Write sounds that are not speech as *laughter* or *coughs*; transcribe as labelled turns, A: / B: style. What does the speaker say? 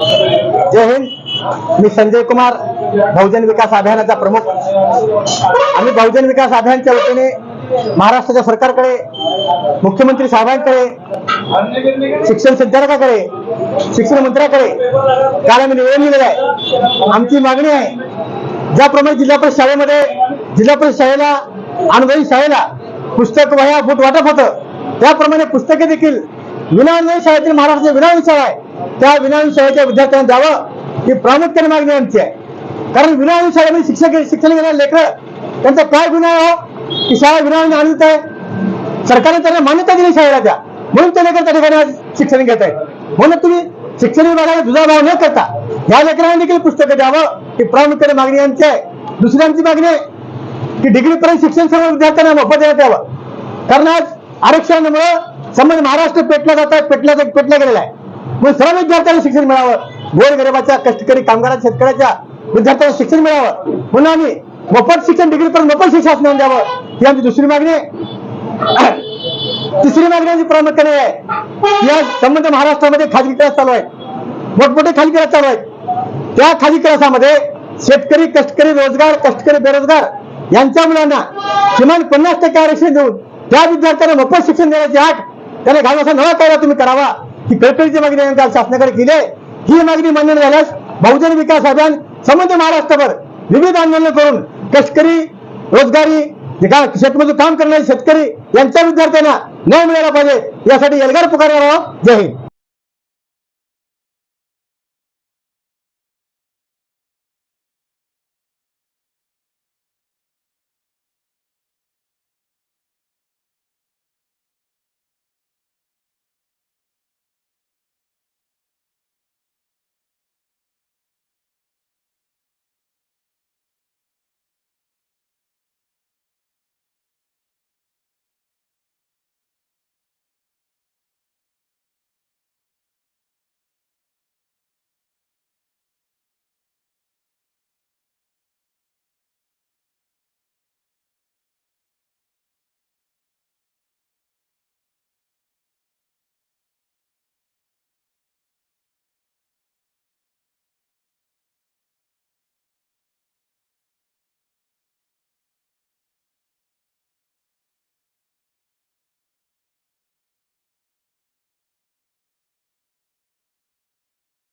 A: जय हिंद मी संजय कुमार बहुजन विकास अभियानाचा प्रमुख. आम्ही बहुजन विकास अभियानच्या वतीने महाराष्ट्राच्या सरकारकडे मुख्यमंत्री साहेबांकडे शिक्षण संचालकाकडे शिक्षण मंत्र्याकडे काल आम्ही निवेदन दिलेलं आहे. आमची मागणी आहे ज्याप्रमाणे जिल्हा परिषद शाळेमध्ये जिल्हा परिषद शाळेला अनुभवी शाळेला पुस्तक वह्या बूट वाटप होतं त्याप्रमाणे पुस्तके देखील विनाअनुदानित शाळेतील महाराष्ट्राची विनाअनुदानित शाळा आहे. त्या विनाअनुदानित शाळेच्या विद्यार्थ्यांना द्यावं ही प्रामुख्याने मागणी आमची आहे. कारण विनाअनुदानित शाळेमध्ये शिक्षक शिक्षण घेणारे लेकर त्यांचा काय गुन्हा आहे की शाळा विनाअनुदानित आणत आहे. सरकारने त्यांना मान्यता दिली शाळेला त्या म्हणून ते लेकर त्या ठिकाणी आज शिक्षण घेत आहेत. म्हणून तुम्ही शिक्षण विभागाला दुजाभाव न करता या लेकरांना देखील पुस्तकं द्यावं ही प्रामुख्याने मागणी आमची आहे. दुसरी आमची मागणी आहे की डिग्रीपर्यंत शिक्षण सर्व विद्यार्थ्यांना मोफत देण्यात यावं. कारण आज आरक्षणामुळे संबंध महाराष्ट्र पेटला जात आहे पेटला पेटला गेलेला आहे. मग सर्व विद्यार्थ्यांना शिक्षण मिळावं. गोरगरिबाच्या कष्टकरी कामगाराच्या शेतकऱ्याच्या विद्यार्थ्यांना शिक्षण मिळावं. म्हणून आम्ही मोफत शिक्षण डिग्री पर्यंत मोफत शिक्षण द्यावं. ही आमची दुसरी मागणी आहे. *coughs* तिसरी मागणी आमची प्रामुख्याने आहे. या संबंध महाराष्ट्रामध्ये खाजगी क्लास चालू आहेत. मोठमोठे खाजगी क्लास चालू आहेत. त्या खाजगी क्लासामध्ये शेतकरी कष्टकरी रोजगार कष्टकरी बेरोजगार यांच्या मुलांना किमान पन्नास टक्के आरक्षण देऊन त्या विद्यार्थ्यांना मोफत शिक्षण देण्याची आठ त्याने घालण्याचा नवा कायदा तुम्ही करावा. ही कळकळीची मागणी काल शासनाकडे केली आहे. ही मागणी मान्य झाल्यास बहुजन विकास अभियान समुद्र महाराष्ट्रभर विविध आंदोलन करून कष्टकरी रोजगारी शेतमजूर काम करणारे शेतकरी यांच्या विद्यार्थ्यांना न्याय मिळाला पाहिजे यासाठी एल्गार पुकारणार आहोत जय हिंद